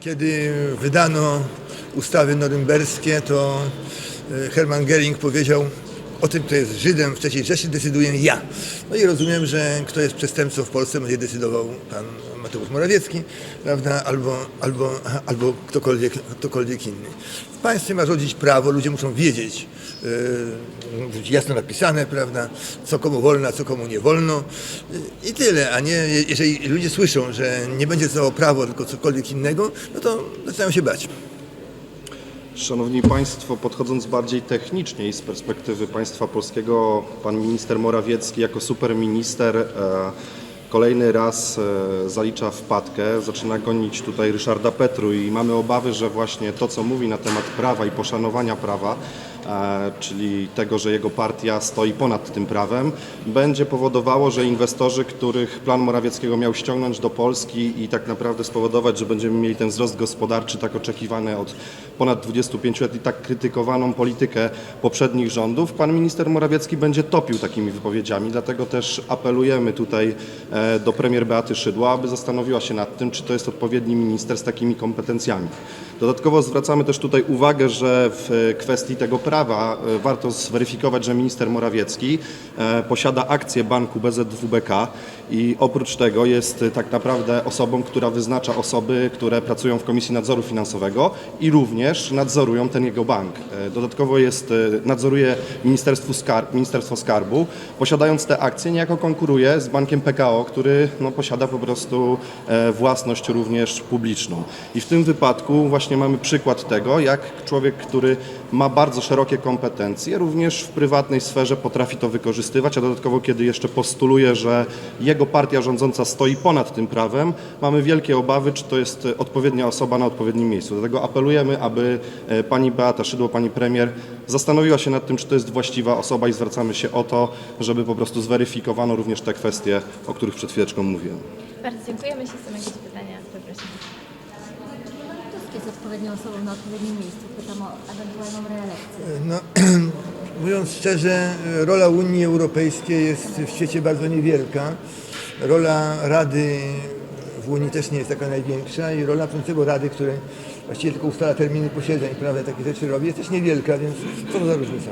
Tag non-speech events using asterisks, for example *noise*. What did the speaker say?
Kiedy wydano ustawy norymberskie, to e, Hermann Göring powiedział o tym, kto jest Żydem w III Rzeszy, decyduję ja. No i rozumiem, że kto jest przestępcą w Polsce, będzie decydował pan Mateusz Morawiecki, prawda, albo, albo, albo ktokolwiek, ktokolwiek inny. W państwie ma rządzić prawo, ludzie muszą wiedzieć, yy, jasno napisane, prawda, co komu wolno, a co komu nie wolno Yy, i tyle, a nie, jeżeli ludzie słyszą, że nie będzie to prawo, tylko cokolwiek innego, no to zaczynają się bać. Szanowni Państwo, podchodząc bardziej technicznie i z perspektywy państwa polskiego, pan minister Morawiecki jako superminister e, kolejny raz e, zalicza wpadkę, zaczyna gonić tutaj Ryszarda Petru i mamy obawy, że właśnie to, co mówi na temat prawa i poszanowania prawa, e, czyli tego, że jego partia stoi ponad tym prawem, będzie powodowało, że inwestorzy, których plan Morawieckiego miał ściągnąć do Polski i tak naprawdę spowodować, że będziemy mieli ten wzrost gospodarczy tak oczekiwany od ponad 25 lat i tak krytykowaną politykę poprzednich rządów, pan minister Morawiecki będzie topił takimi wypowiedziami. Dlatego też apelujemy tutaj e, do premier Beaty Szydła, aby zastanowiła się nad tym, czy to jest odpowiedni minister z takimi kompetencjami. Dodatkowo zwracamy też tutaj uwagę, że w kwestii tego prawa e, warto zweryfikować, że minister Morawiecki e, posiada akcję banku BZWBK i oprócz tego jest e, tak naprawdę osobą, która wyznacza osoby, które pracują w Komisji Nadzoru Finansowego i również nadzorują ten jego bank. E, Dodatkowo jest, e, nadzoruje Ministerstwo Skarbu, posiadając te akcje niejako konkuruje z bankiem PKO, który no, posiada po prostu e, własność również publiczną. I w tym wypadku właśnie mamy przykład tego, jak człowiek, który ma bardzo szerokie kompetencje, również w prywatnej sferze potrafi to wykorzystywać, a dodatkowo kiedy jeszcze postuluje, że jego partia rządząca stoi ponad tym prawem, mamy wielkie obawy, czy to jest odpowiednia osoba na odpowiednim miejscu. Dlatego apelujemy, aby e, pani Beata Szydło, pani premier zastanowiła się nad tym, czy to jest właściwa osoba i zwracamy się o to, żeby po prostu zweryfikowano również te kwestie, o których przed chwileczką mówiłem. Bardzo dziękujemy. Są odpowiednią osobą na odpowiednim miejscu. Pytam o ewentualną reelekcję. No, *clears throat* mówiąc szczerze, rola Unii Europejskiej jest w świecie bardzo niewielka. Rola Rady w Unii też nie jest taka największa i rola przewodniczącego Rady, który właściwie tylko ustala terminy posiedzeń, prawda, takie rzeczy robi, jest też niewielka, więc co za różnica?